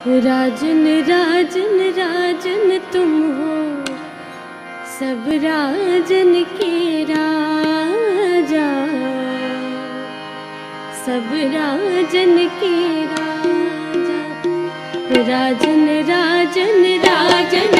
राजन राजन राजन तुम हो। सब राजन के राजा। सब राजन के राजा। राजन राजन राजन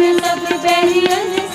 love me better